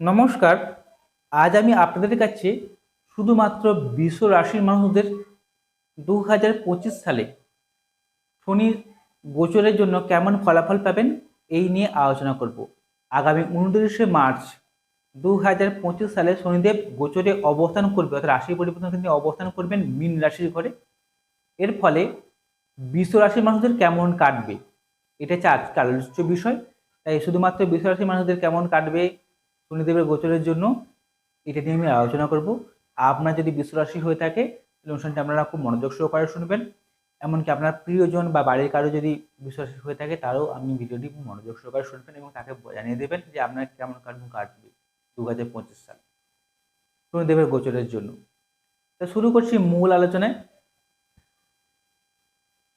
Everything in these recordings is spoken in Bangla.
নমস্কার, আজ আমি আপনাদের কাছে শুধুমাত্র বিশ্ব রাশির মানুষদের দু হাজার পঁচিশ সালে শনির গোচরের জন্য কেমন ফলাফল পাবেন এই নিয়ে আলোচনা করব। আগামী উনত্রিশে মার্চ দু হাজার পঁচিশ সালে শনিদেব গোচরে অবস্থান করবে, অর্থাৎ রাশি পরিবর্তন তিনি অবস্থান করবেন মীন রাশির ঘরে। এর ফলে বিশ্ব রাশির মানুষদের কেমন কাটবে? এটা হচ্ছে আজকে আলোচ্য বিষয়। তাই শুধুমাত্র বিশ্ব রাশির মানুষদের কেমন কাটবে? শনিদেবের গোচরের জন্য এটা নিয়ে আমি আলোচনা করব। আপনার যদি বিশ্বরাশি হয়ে থাকে, তাহলে অনুষ্ঠানটি আপনারা খুব মনোযোগ সহকারে শুনবেন। এমনকি আপনার প্রিয়জন বা বাড়ির কারও যদি বিশ্বাসী হয়ে থাকে, তারও আপনি ভিডিওটি মনোযোগ সহকারে শুনবেন এবং তাকে জানিয়ে দেবেন যে আপনার কেমন কাটবে কাটবে দু হাজার পঁচিশ সাল। শনিদেবের গোচরের জন্য। তা শুরু করছি মূল আলোচনায়।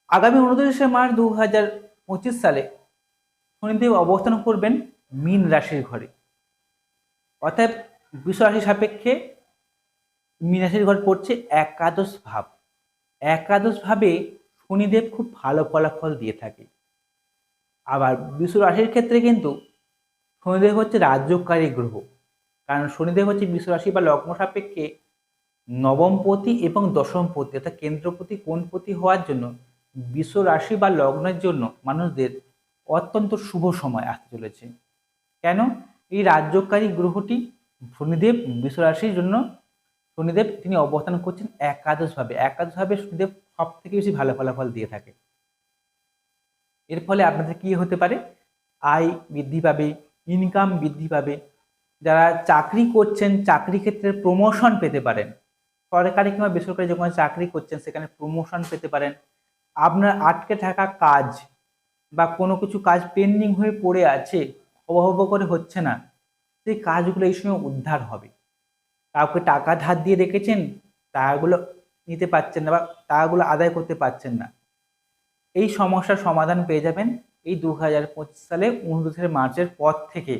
আগামী উনত্রিশে মার্চ দু হাজার পঁচিশ সালে শনিদেব অবস্থান করবেন মীন রাশির ঘরে। অর্থাৎ বিশ্ব রাশি সাপেক্ষে মীন ঘর পড়ছে একাদশ ভাব। একাদশ ভাবে শনিদেব খুব ভালো ফলাফল দিয়ে থাকে। আবার বিশ্ব রাশির ক্ষেত্রে কিন্তু শনিদেব হচ্ছে রাজ্যকারী গ্রহ। কারণ শনিদেব হচ্ছে বিশ্ব রাশি বা লগ্ন সাপেক্ষে নবমপতি এবং দশমপতি অর্থাৎ কেন্দ্রপতি কোণপতি হওয়ার জন্য বিশ্ব রাশি বা লগ্নের জন্য মানুষদের অত্যন্ত শুভ সময় আসতে চলেছে। কেন? এই রাজ্যকারী গ্রহটি শনিদেব বিশ্বরাশির জন্য, শনিদেব তিনি অবস্থান করছেন একাদশভাবে। একাদশভাবে শনিদেব সব থেকে বেশি ভালো ফলাফল দিয়ে থাকে। এর ফলে আপনাদের কি হতে পারে? আয় বৃদ্ধি পাবে ইনকাম বৃদ্ধি পাবে। যারা চাকরি করছেন, চাকরি ক্ষেত্রে প্রমোশন পেতে পারেন। সরকারি কিংবা বেসরকারি যখন চাকরি করছেন, সেখানে প্রমোশন পেতে পারেন। আপনার আটকে থাকা কাজ বা কোনো কিছু কাজ পেন্ডিং হয়ে পড়ে আছে অবহব করে হচ্ছে না। সেই কাজগুলো এই সময় উদ্ধার হবে। কাউকে টাকা ধার দিয়ে রেখেছেন টাকাগুলো নিতে পারছেন না বা টাকাগুলো আদায় করতে পারছেন না। এই সমস্যার সমাধান পেয়ে যাবেন এই দু হাজার পঁচিশ সালে উনত্রিশে মার্চের পর থেকে।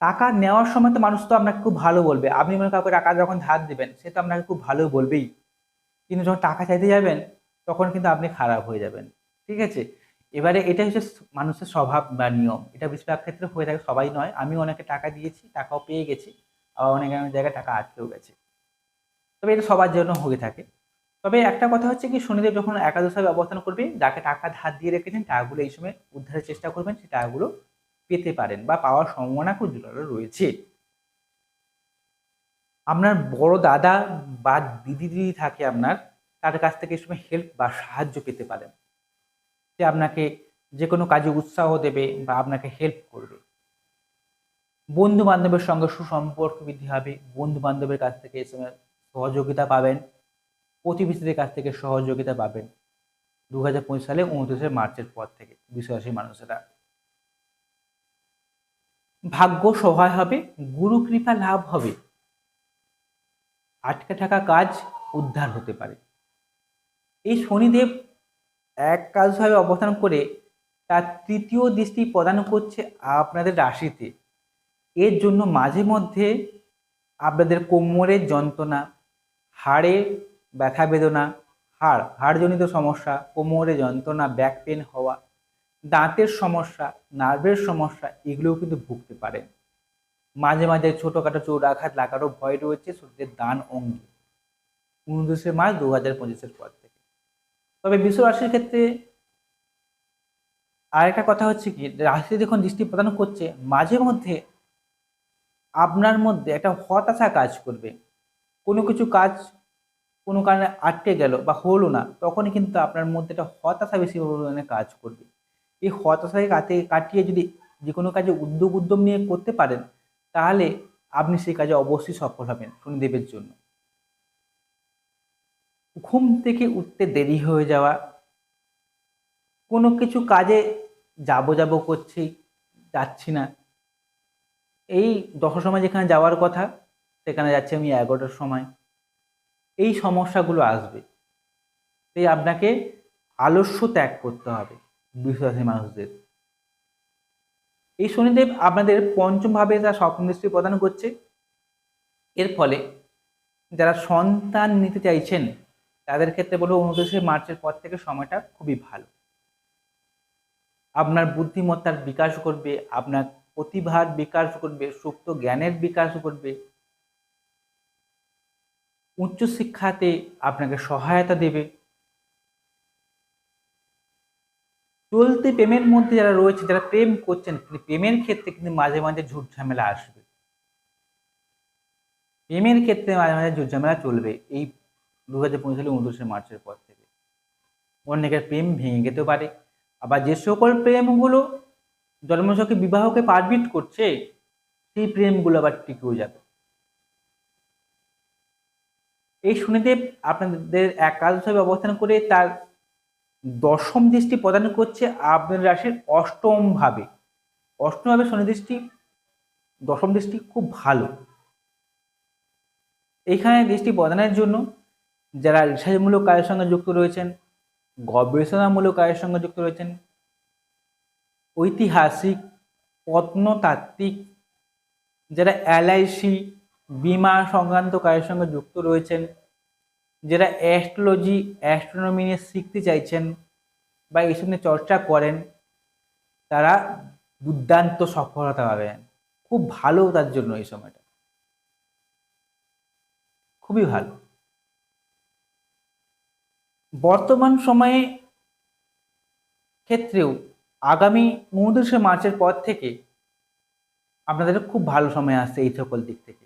টাকা নেওয়ার সময় তো মানুষ তো আপনাকে খুব ভালো বলবে। আপনি মনে কাউকে টাকা যখন ধার দেবেন, সে তো আপনাকে খুব ভালো বলবেই। কিন্তু যখন টাকা চাইতে যাবেন, তখন কিন্তু আপনি খারাপ হয়ে যাবেন। ঠিক আছে? এবারে এটা হচ্ছে মানুষের স্বভাব বা নিয়ম। এটা বেশিরভাগ ক্ষেত্রে হয়ে থাকে, সবাই নয়। আমি অনেকে টাকা দিয়েছি, টাকাও পেয়ে গেছি, আবার অনেক অনেক জায়গায় টাকা আটকেও গেছে। তবে এটা সবার জন্য হয়ে থাকে। তবে একটা কথা হচ্ছে কি, শনিদেব যখন একাদশভাবে অবস্থান করবে, যাকে টাকা ধার দিয়ে রেখেছেন, টাকাগুলো এই সময় উদ্ধারের চেষ্টা করবেন সেই টাকাগুলো পেতে পারেন বা পাওয়ার সম্ভাবনা খুব রয়েছে। আপনার বড় দাদা বা দিদি দিদি থাকে আপনার, তার কাছ থেকে এই সময় হেল্প বা সাহায্য পেতে পারেন। সে আপনাকে যে কোনো কাজে উৎসাহ দেবে বা আপনাকে হেল্প করবে। বন্ধু বান্ধবের সঙ্গে সুসম্পর্ক বৃদ্ধি হবে বন্ধু বান্ধবের কাছ থেকে সহযোগিতা পাবেন, প্রতিবেশীদের কাছ থেকে সহযোগিতা পাবেন। দু হাজার পঁচিশ সালে উনত্রিশে মার্চের পর থেকে বিশ্বাসী মানুষেরা। ভাগ্য সহায় হবে, গুরু কৃপা লাভ হবে। আটকে থাকা কাজ উদ্ধার হতে পারে। এই শনিদেব এক কাজভাবে অবস্থান করে তার তৃতীয় দৃষ্টি প্রদান করছে আপনাদের রাশিতে। এর জন্য মাঝে মধ্যে আপনাদের কোমরের যন্ত্রণা, হাড়ে ব্যথা বেদনা, হাড়, হাড়জনিত সমস্যা, কোমরে যন্ত্রণা ব্যাক পেন হওয়া, দাঁতের সমস্যা নার্ভের সমস্যা, এগুলোও কিন্তু ভুগতে পারেন। মাঝে মাঝে ছোটোখাটো চোট আঘাত লাগারও ভয় রয়েছে শরীরের দান অঙ্গে। উনত্রিশে মার্চ দু হাজার পঁচিশের পর থেকে। তবে বিশ্ব রাশির ক্ষেত্রে আরেকটা কথা হচ্ছে কি, রাশি যখন দৃষ্টি প্রদান করছে, মাঝে মধ্যে আপনার মধ্যে একটা হতাশা কাজ করবে। কোনো কিছু কাজ কোনো কারণে আটকে গেল বা হলো না, তখনই কিন্তু আপনার মধ্যে একটা হতাশা বেশি পরিমাণে কাজ করবে। এই হতাশাকে কাটে কাটিয়ে যদি যে কোনো কাজে উদ্যোগ উদ্যম নিয়ে করতে পারেন, তাহলে আপনি সেই কাজে অবশ্যই সফল হবেন শনিদেবের জন্য। ঘুম থেকে উঠতে দেরি হয়ে যাওয়া, কোনো কিছু কাজে যাব যাব করছি, যাচ্ছি না। এই দশটার সময় যেখানে যাওয়ার কথা, সেখানে যাচ্ছি আমি এগারোটার সময়। এই সমস্যাগুলো আসবে। তাই আপনাকে আলস্য ত্যাগ করতে হবে বিশ্বাসী মানুষদের। এই শনিদেব আপনাদের পঞ্চমভাবে তার স্বপ্ন দৃষ্টি প্রদান করছে, এর ফলে যারা সন্তান নিতে চাইছেন তাদের ক্ষেত্রে বলব উনত্রিশে মার্চের পর থেকে সময়টা খুবই ভালো। আপনার বুদ্ধিমত্তার বিকাশ করবে আপনার প্রতিভার বিকাশ করবে সুপ্ত জ্ঞানের বিকাশ করবে উচ্চশিক্ষাতে আপনাকে সহায়তা দেবে। চলতি প্রেমের মধ্যে যারা রয়েছে, যারা প্রেম করছেন, কিন্তু প্রেমের ক্ষেত্রে কিন্তু মাঝে মাঝে ঝুট ঝামেলা আসবে। প্রেমের ক্ষেত্রে মাঝে মাঝে ঝুট ঝামেলা চলবে। এই দু হাজার পঁচিশ সালে উনত্রিশে মার্চের পর থেকে। অনেকের প্রেম ভেঙে যেতে পারে। আবার যে সকল প্রেমগুলো জন্মছকে বিবাহকে পারবিট করছে, সেই প্রেমগুলো আবার টিকেও যাবে। এই শনিদেব আপনাদের একাদশভাবে অবস্থান করে তার দশম দৃষ্টি প্রদান করছে আপনার রাশির অষ্টম ভাবে অষ্টম ভাবে শনি দৃষ্টি, দশম দৃষ্টি খুব ভালো। এইখানে দৃষ্টি প্রদানের জন্য যারা রিসার্চমূলক কাজের সঙ্গে যুক্ত রয়েছেন, গবেষণামূলক কাজের সঙ্গে যুক্ত রয়েছেন, ঐতিহাসিক, প্রত্নতাত্ত্বিক, যারা এলআইসি, বিমা সংক্রান্ত কাজের সঙ্গে যুক্ত রয়েছেন, যারা অ্যাস্ট্রোলজি, অ্যাস্ট্রোনমি নিয়ে শিখতে চাইছেন বা এইসব নিয়ে চর্চা করেন, তারা দুর্দান্ত সফলতা পাবেন। খুব ভালো তার জন্য এই সময়টা। খুবই ভালো। বর্তমান সময়ে ক্ষেত্রেও আগামী উনত্রিশে মার্চের পর থেকে আপনাদের খুব ভালো সময় আসছে এই সকল দিক থেকে।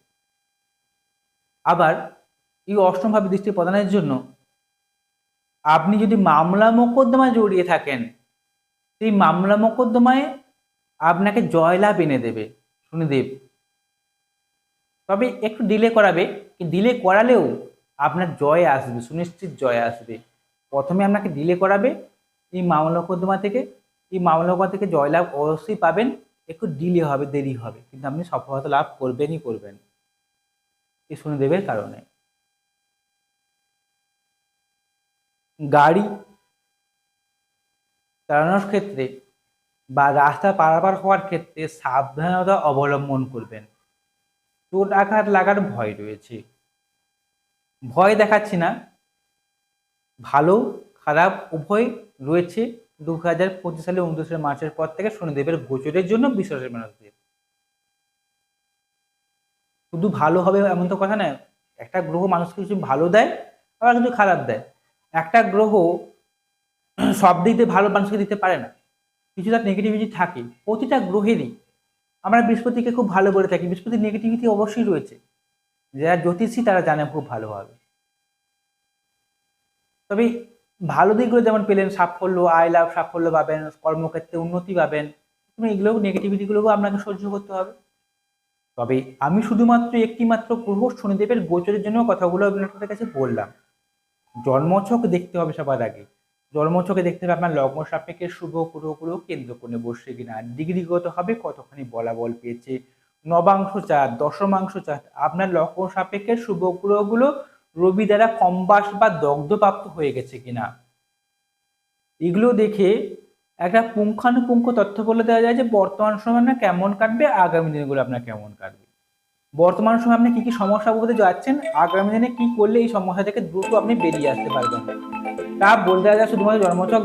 আবার এই অষ্টমভাবে দৃষ্টি প্রদানের জন্য আপনি যদি মামলা মোকদ্দমায় জড়িয়ে থাকেন, সেই মামলা মোকদ্দমায় আপনাকে জয়লাভ এনে দেবে শনিদেব তবে একটু ডিলে করাবে ডিলে করালেও আপনার জয় আসবে, সুনিশ্চিত জয় আসবে। প্রথমে আপনাকে ডিলে করাবে এই মামলা থেকে। এই মামলা থেকে জয়লাভ অবশ্যই পাবেন। একটু ডিলে হবে, দেরি হবে। কিন্তু আপনি সফলতা লাভ করবেনই করবেন। এই শনিদেবের কারণে। গাড়ি চালানোর ক্ষেত্রে বা রাস্তা পারাপার হওয়ার ক্ষেত্রে সাবধানতা অবলম্বন করবেন। চোট আঘাত লাগার ভয় রয়েছে। ভয় দেখাচ্ছি না। ভালো, খারাপ, উভয় রয়েছে। দু হাজার পঁচিশ সালে উনত্রিশে মার্চের পর থেকে শনিদেবের গোচরের জন্য বিশ্বাসের মানুষদের শুধু ভালো হবে এমন তো কথা নয়, একটা গ্রহ মানুষকে কিছু ভালো দেয়, আবার কিছু খারাপ দেয়। একটা গ্রহ সব দিক দিয়ে ভালো মানুষকে দিতে পারে না। কিছু তার নেগেটিভিটি থাকে, প্রতিটা গ্রহেরই। আমরা বৃহস্পতিকে খুব ভালো বলে থাকি, বৃহস্পতির নেগেটিভিটি অবশ্যই রয়েছে। যারা জ্যোতিষী, তারা জানে খুব ভালোভাবে তবে ভালো দিকগুলো যেমন পেলেন, সাফল্য, আয় লাভ, সাফল্য পাবেন, কর্মক্ষেত্রে উন্নতি পাবেন, তুমি এগুলো নেগেটিভিটিগুলোকেও আপনাকে সহ্য করতে হবে। তবে আমি শুধুমাত্র একটি মাত্র গ্রহ শনিদেবের গোচরের জন্য কথাগুলো আপনাদের কাছে বললাম। জন্মছক দেখতে হবে সবার আগে। জন্মছকে দেখতে হবে আপনার লগ্ন সাপেক্ষে শুভ, গ্রহগুলো কেন্দ্র করে বসছে কিনা, ডিগ্রিগত হবে কতখানি বলাবল পেয়েছে, নবাংশ চার দশমাংশ চার আপনার লগ্ন সাপেক্ষে শুভ, গ্রহগুলো রবি দ্বারা কম্বাস বা দগ্ধপ্রাপ্ত হয়ে গেছে কিনা? এগুলো দেখে একটা পুঙ্খানুপুঙ্খ তথ্য বলে দেওয়া যায় যে বর্তমান সময় আপনার কেমন কাটবে, আগামী দিনগুলো আপনার কেমন কাটবে। বর্তমান সময় আপনি কী কী সমস্যা বলতে যাচ্ছেন, আগামী দিনে কী করলে এই সমস্যা থেকে দ্রুত আপনি বেরিয়ে আসতে পারবেন? তা বলতে দেওয়া যায় শুধুমাত্র জন্মচক